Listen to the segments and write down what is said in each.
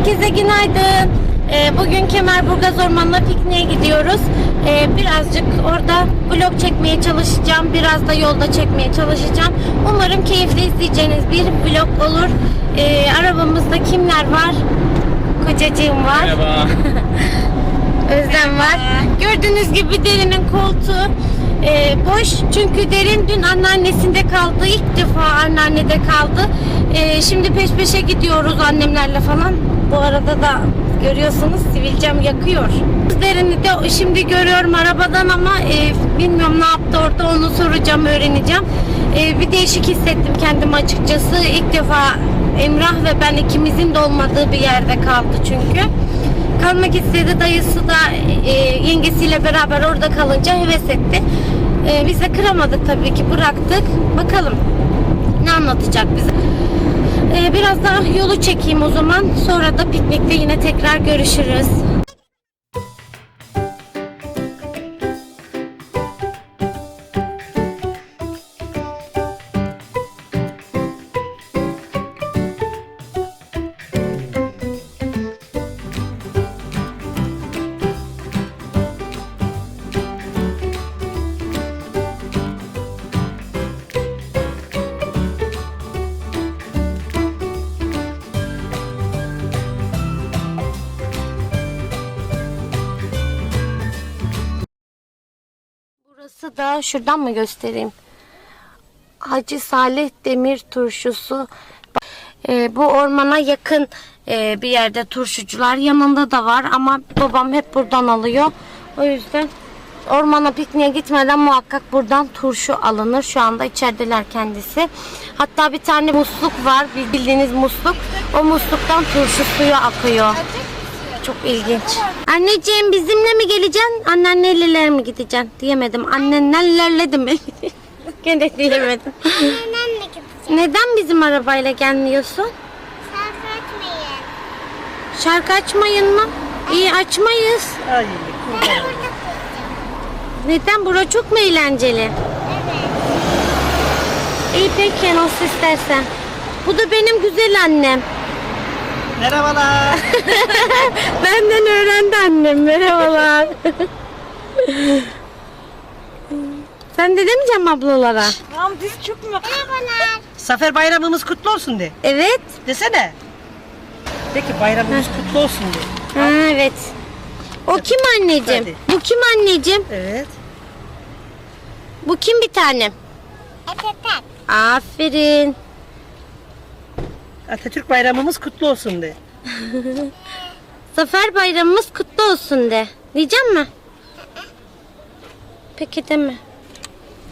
Herkese günaydın. Ee, bugün Kemerburgaz Ormanı'na pikniğe gidiyoruz. Ee, birazcık orada vlog çekmeye çalışacağım. Biraz da yolda çekmeye çalışacağım. Umarım keyifli izleyeceğiniz bir vlog olur. Ee, arabamızda kimler var? Kocacığım var. Merhaba. Özlem var. Gördüğünüz gibi derinin koltuğu e, boş. Çünkü derin dün anneannesinde kaldı. İlk defa anneannede kaldı. E, şimdi peş peşe gidiyoruz annemlerle falan. Bu arada da görüyorsunuz sivilcem yakıyor. Derini de şimdi görüyorum arabadan ama e, bilmiyorum ne yaptı orada onu soracağım öğreneceğim. E, bir değişik hissettim kendimi açıkçası. İlk defa Emrah ve ben ikimizin de olmadığı bir yerde kaldı çünkü kalmak istedi. Dayısı da e, yengesiyle beraber orada kalınca heves etti. E, biz de kıramadık tabii ki bıraktık. Bakalım ne anlatacak bize. E, biraz daha yolu çekeyim o zaman. Sonra da piknikte yine tekrar görüşürüz. Şuradan mı göstereyim? Hacı Salih Demir Turşusu. Ee, bu ormana yakın e, bir yerde turşucular yanında da var ama babam hep buradan alıyor. O yüzden ormana pikniğe gitmeden muhakkak buradan turşu alınır. Şu anda içerideler kendisi. Hatta bir tane musluk var. Bildiğiniz musluk. O musluktan turşu suyu akıyor. Çok ilginç. Anneciğim bizimle mi geleceksin? Annenlerle mi gideceksin? Diyemedim. Annenlerle de mi? Gene diyemedim. Annemle gideceğim. Neden bizim arabayla gelmiyorsun? Şarkı açmayın. Şarkı açmayın mı? İyi açmayız. Ben burada koyacağım. Neden? Bura çok mu eğlenceli? Evet. İyi peki nasıl istersen. Bu da benim güzel annem. Merhabalar. Benden öğrendi annem. Merhabalar. Sen de demeyeceğim ablalara. Tamam dizi mu? Merhabalar. Zafer bayramımız kutlu olsun de. Evet. Desene. Peki bayramımız kutlu olsun de. Ha, evet. O kim anneciğim? Hadi. Bu kim anneciğim? Evet. Bu kim bir tanem? Atatürk. Aferin. Atatürk bayramımız kutlu olsun de. Zafer bayramımız kutlu olsun de. Diyeceğim mi? Peki deme.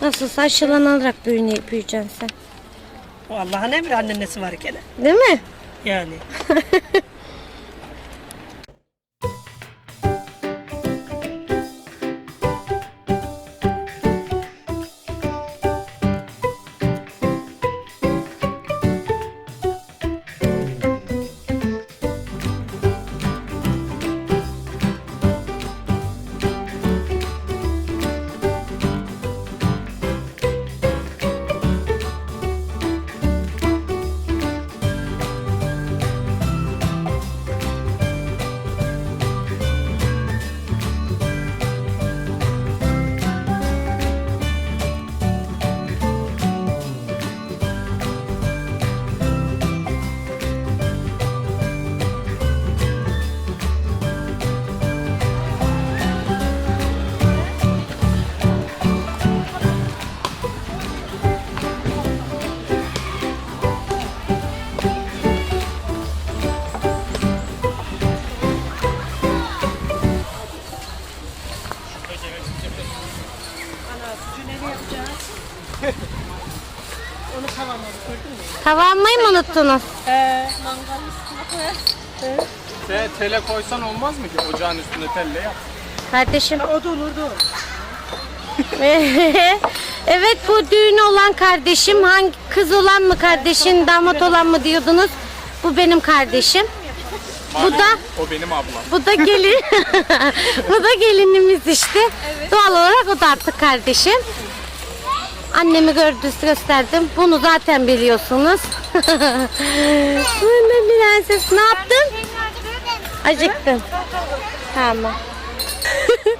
Nasılsa aşılanarak büyüne, büyüyeceksin sen. O Allah'ın emri annesi var gene. Değil mi? Yani. Tava almayı mı unuttunuz? Te, tele koysan olmaz mı ki? Ocağın üstünde telle yap. Kardeşim. O da olurdu. evet bu düğünü olan kardeşim. Hangi kız olan mı kardeşin, damat olan mı diyordunuz? Bu benim kardeşim. Bu da O benim ablam. bu da gelin. bu da gelinimiz işte. Doğal olarak o da artık kardeşim. Annemi gördü gösterdim. Bunu zaten biliyorsunuz. Bu ne prenses ne yaptın? Acıktın. Tamam.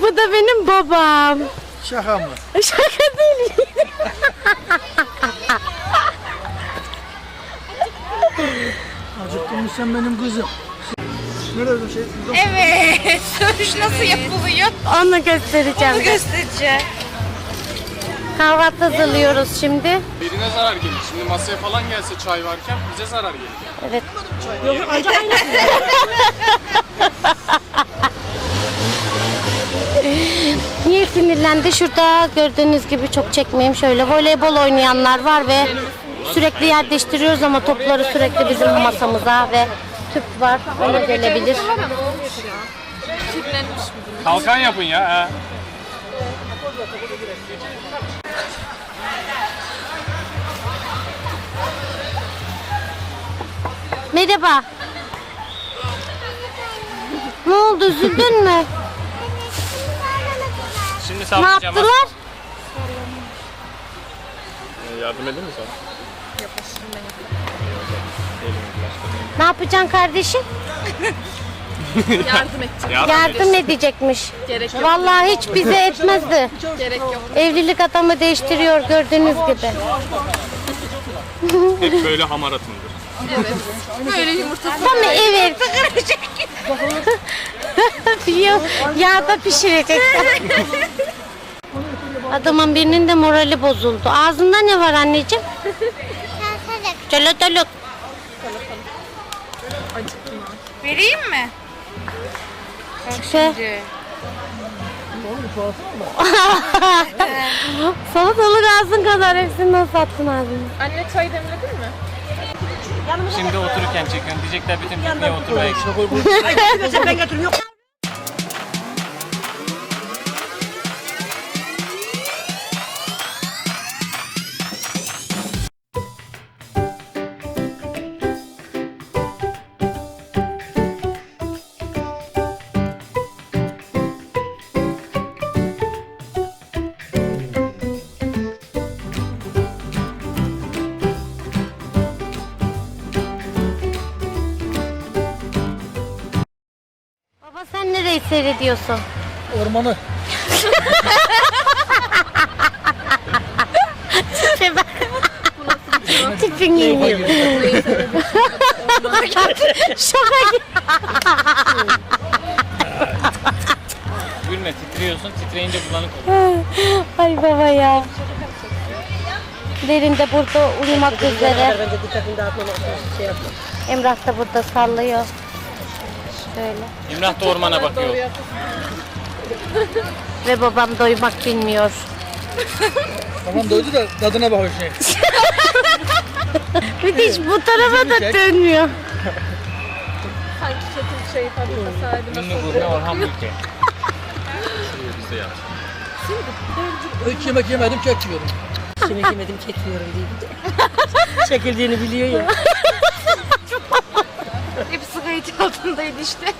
Bu da benim babam. Şaka mı? Şaka değil. Acıktın mı sen benim kızım? Nerede bir şey? Evet. Söğüş nasıl yapılıyor? Onu göstereceğim. Onu göstereceğim. Kahvaltı hazırlıyoruz şimdi. Birine zarar gelir. Şimdi masaya falan gelse çay varken bize zarar gelir. Evet. Niye sinirlendi? Şurada gördüğünüz gibi çok çekmeyeyim. Şöyle voleybol oynayanlar var ve sürekli yer değiştiriyoruz ama topları sürekli bizim masamıza ve tüp var. Ona gelebilir. Kalkan yapın ya. ha. Merhaba. Ne oldu? Üzüldün mü? Şimdi Ne sallayacağım. yaptılar? Yardım edeyim mi sana? Ne yapacaksın kardeşim? Yardım edecek. Yardım edecekmiş. Gerek yok. Vallahi hiç bize etmezdi. Gerek yok. Evlilik adamı değiştiriyor gördüğünüz gibi. Hep böyle hamaratımdır. Böyle yumurta Ama evet. Ya- Yağda pişirecek. Adamın birinin de morali bozuldu. Ağzında ne var anneciğim? Çölötölük. Vereyim mi? Şey. Salatalık ağzın kadar hepsini nasıl attın ağzına? Anne çay demledin mi? Şimdi otururken çekiyorum. Diyecekler bütün pikniğe oturmaya ben götürüm yok. Nereyi seyrediyorsun? Ormanı. Tipe bak. Tipin yeniyor. Şaka gibi. Gülme titriyorsun. Titreyince bulanık oluyor. Ay baba ya. Derin de burada uyumak üzere. Şey. Emrah da burada sallıyor. Şöyle. İmrah da ormana bakıyor. Ve babam doymak bilmiyor. Tamam doydu da tadına bak şey. Bir de hiç bu tarafa da dönmüyor. Sanki kötü bir şey fabrikası Ünlü gurme Orhan Bülke. Biz de yap. Hiç yemek yemedim kek yiyorum. Şimdi yemedim çekmiyorum diye. Çekildiğini biliyor ya. Kayıt altındaydı işte.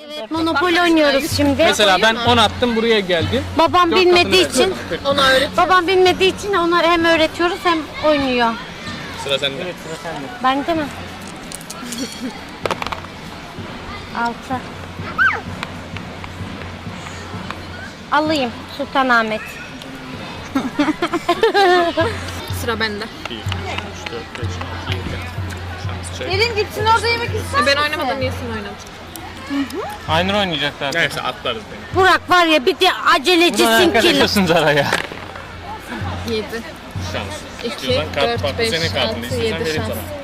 Evet, Monopoly oynuyoruz şimdi. Mesela ben 10 attım buraya geldim. Babam Dört bilmediği katını için, verdim. Ona öğret. babam bilmediği için ona hem öğretiyoruz hem oynuyor. Sıra sende. Evet sıra sende. Bende mi? Altı. Alayım Sultanahmet. Sıra bende. 1, 2, 3, 4, 5, 6, 7. Şans çek. Gelin gitsin orada yemek ister Ben oynamadım niye sen oynadın? Aynur oynayacaklar. Neyse atlarız beni. Burak var ya bir de Bundan acelecisin ki. olsun araya. 7. Şans. 2, İstiyorsan kart 4, farklı 5, senin kartın. 6, İstiyorsan 7 vereyim şans. sana.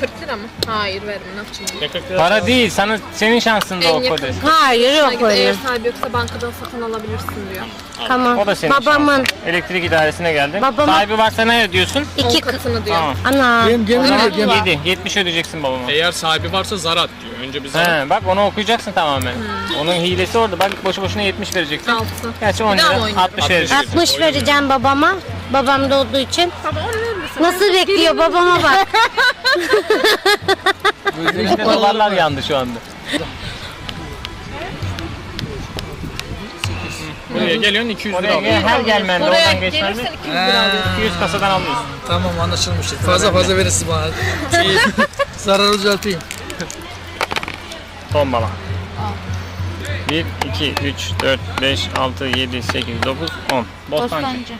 40 lira mı? Hayır verme ne yapacağım? Ne 40 lira? Para değil. Sana senin şansın da En o yakın. kodes. Hayır yok Eğer öyle. sahibi yoksa bankadan satın alabilirsin diyor. Tamam. O da senin Babamın şansın. Elektrik idaresine geldin. Babama- Sahibi varsa ne ödüyorsun? 10 iki katını diyor. Tamam. ana. Gem gemi Tamam, ne gemi? 7. 70 ödeyeceksin babama. Eğer sahibi varsa zar at diyor. Önce bir zar at. He, bak onu okuyacaksın tamamen. Onun hilesi orada. Bak boşu boşuna 70 vereceksin. 6. Gerçi 10 Bir daha mı lira. oynayalım? 60 vereceksin. 60 vereceğim babama. Babam da olduğu için. Nasıl bekliyor babama bak. İşte dolarlar yandı şu anda. Buraya geliyorsun 200 lira Oraya alıyorsun. her gelmende Buraya oradan geçmende gelirsen 200 lira alıyorsun. 200 kasadan alıyorsun. Tamam anlaşılmıştır. Fazla fazla verirsin bana. Şey, zararı düzelteyim. Tombala. 1, 2, 3, 4, 5, 6, 7, 8, 9, 10. Bostancı.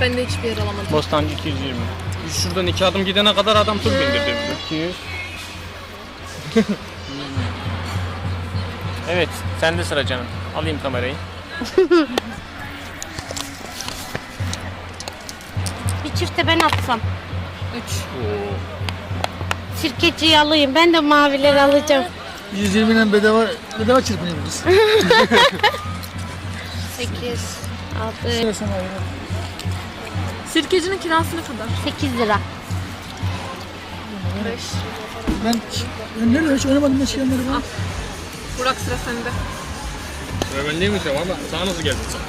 Ben de hiçbir yer alamadım. Bostancı 220. Biz şuradan iki adım gidene kadar adam tur bindirdi bizi. 200. evet, sende sıra canım. Alayım kamerayı. Bir çifte ben atsam. Sirkeciyi alayım. Ben de mavileri alacağım. 120 ile bedava, bedava çırpınıyoruz. 8, 6, Versen abi. Sirkecinin kirası ne kadar? 8 lira. Ben, ben nerede hiç oynamadım ben şeyleri ben. Burak sıra sende. Ve ben değil mi ama sana nasıl geldi sen?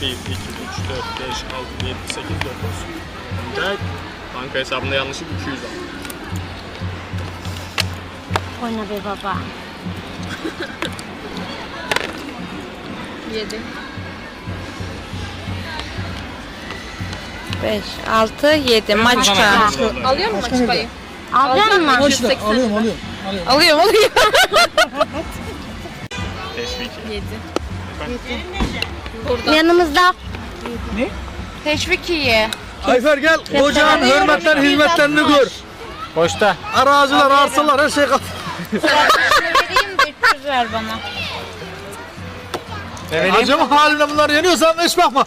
1, 2, 3, 4, 5, 6, 7, 8, 9. Gel. Banka hesabında yanlışlık 200 al. Oyna be baba. 7. 5, 6, 7. Maçka. Alıyor mu maçkayı? Aldın mı? Boş ver, alıyorum alıyorum. alıyorum. Alıyorum alıyorum. Teşvik. 7. Yanımızda Teşvik iyi. Ayfer gel. Ocağın hürmetler hizmetlerini gör. Boşta. Araziler, arsalar her şey kat. vereyim de 300 ver bana. Ne vereyim? Acaba haline bunlar yeniyorsan hiç bakma.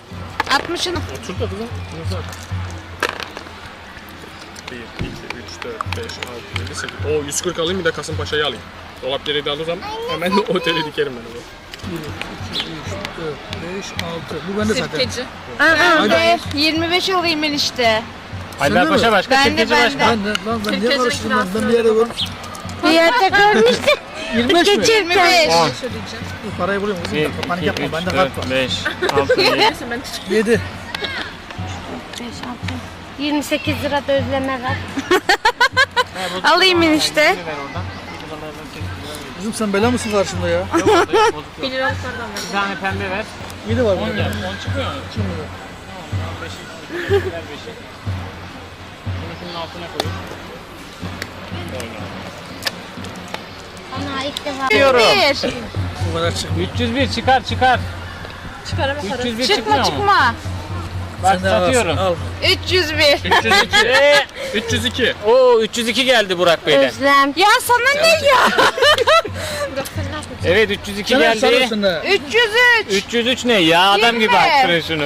60'ını. Otur da kızım. Sar. 1, 2, 3, 4, 5, 6, 7, 8. Oo 140 alayım bir de Kasımpaşa'yı alayım. Dolap gereği de alırsam hemen de oteli dikerim ben onu. 5, 6. Bu bende zaten. Sirkeci. Ben de 25 alayım ben işte. Haydar? Paşa başka, Ben de, Sirkeci ben başka. de. Ben de lan ben niye Sirkeci'nin karıştırdım ben? Ben bir yere görmüştüm. bir yerde görmüştüm. 25 mi? 25. Söyleyeceğim. Bu Parayı bulayım kızım. 1, Bak, Panik 2, yapma 3, bende 4, kart var. 5, 6, 7. Neyse ben 7. 28 lira da özleme ver. Alayım enişte. Kızım sen bela mısın karşımda ya? 1 liralıklardan ver. Bir tane pembe ver. 7 var 10 burada. gel. 10 çıkıyor mu? Kim bu? Tamam, 5'i. Ver 5'i. Bunu şunun altına koyun. Ana ilk defa. Diyorum. 1. Bu kadar çık. 301 çıkar çıkar. Çıkara bakarız. 301 Çıkma çıkmıyor mu? çıkma. Bak Sen de satıyorum. Al. 301. 302. Ee, 302. Oo 302 geldi Burak Bey'den. Özlem. Ya sana ne ya? Burak sen ne yapıyorsun? Evet 302 Sen hep geldi. sarıyorsun da. 303. 303 ne ya adam gibi Yirmi. arttırın şunu.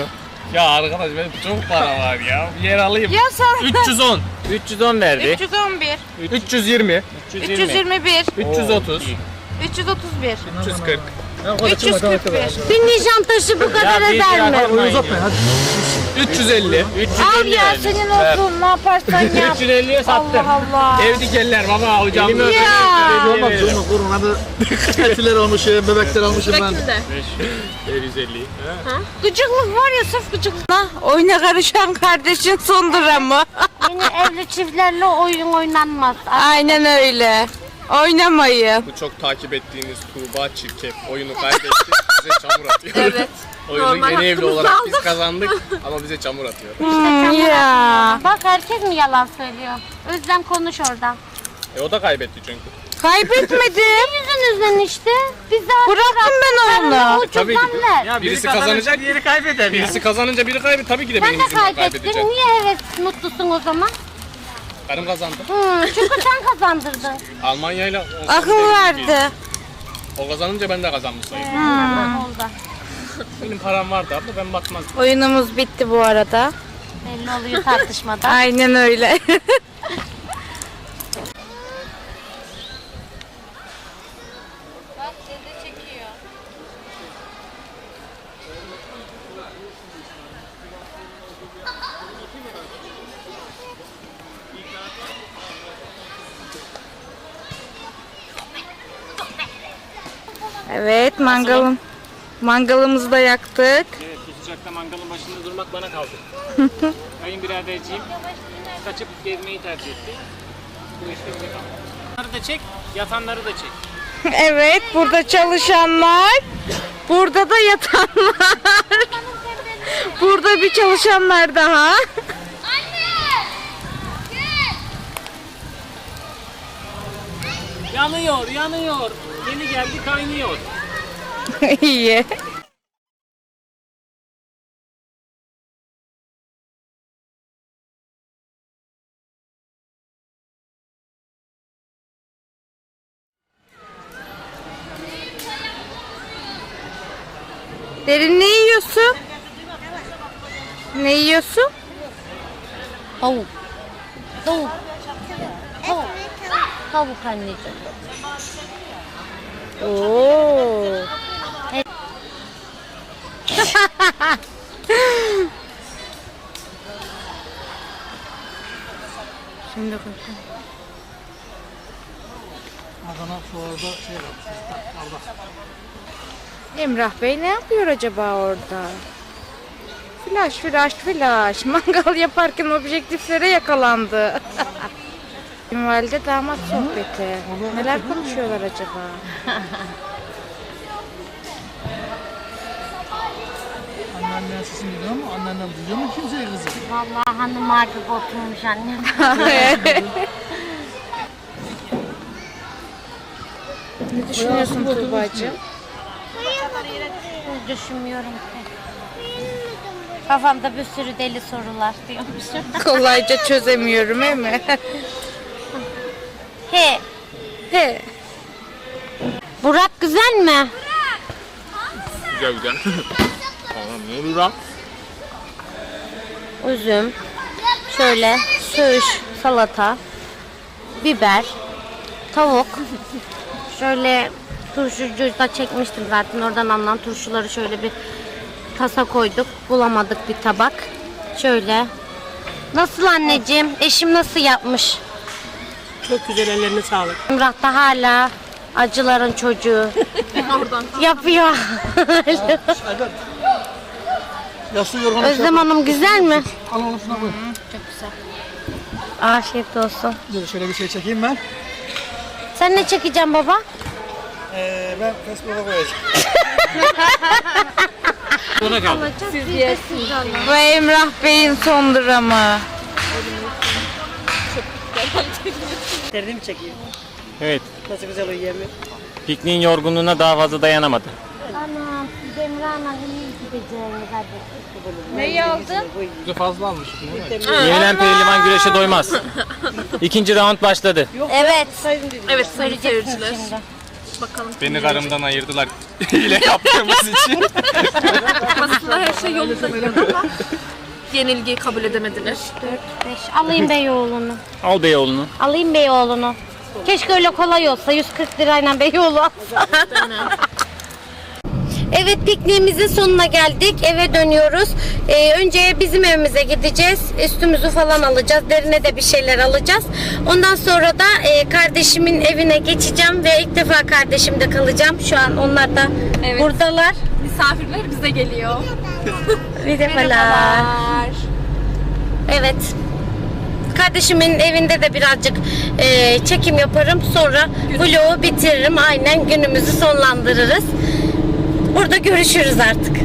Ya arkadaş benim çok para var ya. Bir yer alayım. Ya sana 310. 310 verdi. 311. 320. 320. 321. 330. 331. 340. Ya, hadi çıkma, tamam, tamam. 341. Bir Nişantaşı bu kadar eder mi? uzatmayın hadi. 350. 350 Al ya verdi. senin olsun ne yaparsan yap. 350'ye sattım. Allah Allah. Ev dikerler baba hocam. Elimi öpeyim. Ya. Olmaz olmaz kurun hadi. Etiler almışım, bebekler almışım ben. kimde? 150. Gıcıklık var ya sırf gıcıklık. Ha, oyuna karışan kardeşin son dramı. Yeni evli çiftlerle oyun oynanmaz. Aynen öyle. Oynamayın. Bu çok takip ettiğiniz Tuğba Çirkef oyunu kaybetti. Bize çamur atıyor. Evet. Oyunun Normal yeni evli hakkımızı olarak biz aldık. kazandık ama bize çamur atıyor. Ya. Bak herkes mi yalan söylüyor? Özlem konuş oradan. E o da kaybetti çünkü. Kaybetmedim. Yüzünüzden işte. Biz daha Bıraktım ben onu. Tabii ki. Ya Birisi kazanacak, diğeri kaybeder. Birisi kazanınca biri kaybeder. Tabii ki de Sen benim de yüzümden kaybettin. kaybedecek. Niye heves mutlusun o zaman? Karım kazandı. Hı, çünkü sen kazandırdın. Almanya'yla Akıl verdi. O kazanınca ben de kazanmış sayılırım. Oldu. Benim param vardı abla ben bakmazdım. Oyunumuz bitti bu arada. Belli oluyor tartışmada. Aynen öyle. Evet mangalım. Mangalımızı da yaktık. Evet bu sıcakta mangalın başında durmak bana kaldı. Kayınbiraderciğim kaçıp gezmeyi tercih etti. Bu işte bize kaldı. Yatanları da çek, yatanları da çek. Evet, burada çalışanlar. Burada da yatanlar. Burada bir çalışanlar daha. Yanıyor, yanıyor. Yeni geldi kaynıyor. İyi. Derin ne yiyorsun? Ne yiyorsun? Tavuk. Tavuk. Tavuk. Tavuk anneciğim. Oo. Şimdi koyacağım. Adana fuarda şey yapmışız. Emrah Bey ne yapıyor acaba orada? Flash flash flash. Mangal yaparken objektiflere yakalandı. Valide damat sohbeti. Neler konuşuyorlar acaba? Anneannen sesini duyuyor ama anneannem duyuyor mu kimseye kızım? Vallahi hanım artık oturmuş annem. ne düşünüyorsun Tuğba'cığım? Düşünmüyorum ki. Kafamda bir sürü deli sorular diyormuşum. Kolayca çözemiyorum değil mi? He, He. Burak güzel mi? Güzel güzel. Tamam ne oluyor lan? Üzüm, şöyle söğüş, salata, biber, tavuk. Şöyle turşucu da çekmiştim zaten oradan alınan turşuları şöyle bir kasa koyduk. Bulamadık bir tabak. Şöyle. Nasıl anneciğim? Eşim nasıl yapmış? Çok güzel ellerine sağlık. Emrah da hala acıların çocuğu. Yapıyor. Yassı yorganı Özlem Hanım güzel mi? Al onu şuna koy. Afiyet olsun. Dur şöyle bir şey çekeyim ben. Sen ne çekeceksin baba? Ee, ben Facebook'a koyacağım. Sona kaldı. Bu Emrah Bey'in son dramı. Terini mi çekeyim? Evet. Nasıl güzel uyuyor mu? Pikniğin yorgunluğuna daha fazla dayanamadı. Anam, Emrah Hanım iyi gideceğiniz hadi. Fazla almışım değil mi? Yenilen pehlivan güreşe doymaz. İkinci round başladı. Evet. Evet sayın seyirciler. Bakalım. Beni karımdan ayırdılar. Hile yaptığımız için. Aslında her şey yolunda yenilgiyi kabul edemediler. 4, 5. Alayım Beyoğlu'nu. Al Beyoğlu'nu. Alayım Beyoğlu'nu. Keşke öyle kolay olsa. 140 lirayla Beyoğlu alsa. Evet pikniğimizin sonuna geldik. Eve dönüyoruz. Ee, önce bizim evimize gideceğiz. Üstümüzü falan alacağız. Derine de bir şeyler alacağız. Ondan sonra da e, kardeşimin evine geçeceğim ve ilk defa kardeşimde kalacağım. Şu an onlar da Evet. buradalar. Misafirler bize geliyor. Merhabalar. Evet. Kardeşimin evinde de birazcık e, çekim yaparım. Sonra vlogu bitiririm. Aynen günümüzü sonlandırırız. Burada görüşürüz artık.